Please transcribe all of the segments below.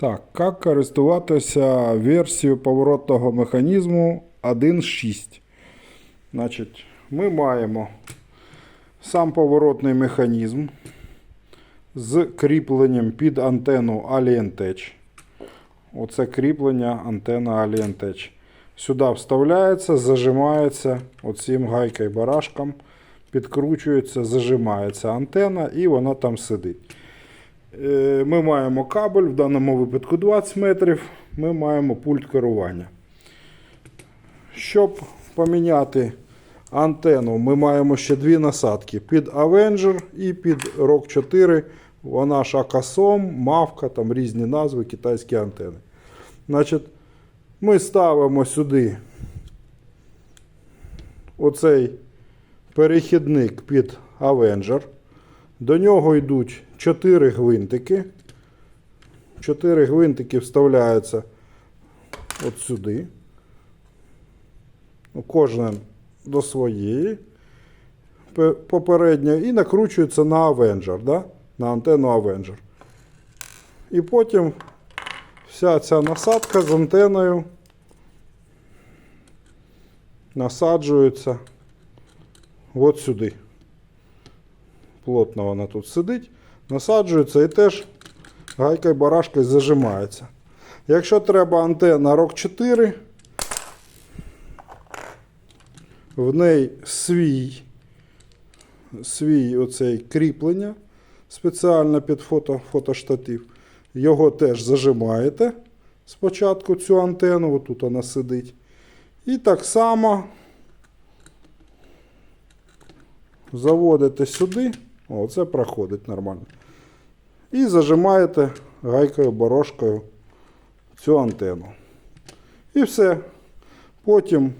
Так, як користуватися версією поворотного механізму 1.6. Значить, ми маємо сам поворотний механізм з кріпленням під антенну Alientech. Оце кріплення антенна Alientech. Сюди вставляється, зажимається оцим гайкою барашком, підкручується, зажимається антенна і вона там сидить. Е, Ми маємо кабель, в даному випадку 20 метрів. Ми маємо пульт керування. Щоб поміняти антенну, ми маємо ще дві насадки під Avenger і під ROG 4. Вона ж Акасом, Мавка, там різні назви, китайські антени. Значить, ми ставимо сюди оцей перехідник під Avenger. До нього йдуть 4 гвинтики. 4 гвинтики вставляються от сюди. Ну, Кожен до своєї пе- попередньої і накручується на Avenger, да? на антенну Avenger. І потім вся ця насадка з антеною насаджується от сюди плотно вона тут сидить, насаджується і теж гайкою барашкою зажимається. Якщо треба антенна ROG 4, в неї свій, свій оцей кріплення спеціально під фото, фотоштатив. Його теж зажимаєте спочатку цю антенну, отут вона сидить. І так само заводите сюди, о, це проходить нормально. І зажимаєте гайкою борошкою цю антенну. І все. Потім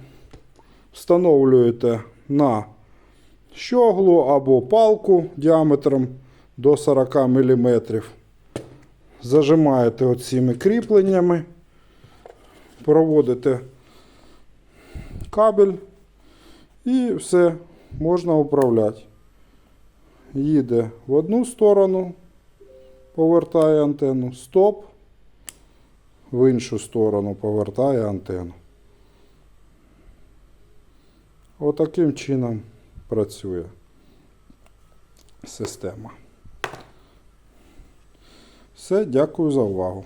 встановлюєте на щоглу або палку діаметром до 40 мм. Зажимаєте оціми кріпленнями, проводите кабель і все можна управляти. Їде в одну сторону, повертає антенну, стоп, в іншу сторону повертає антенну. Отаким чином працює система. Все, дякую за увагу.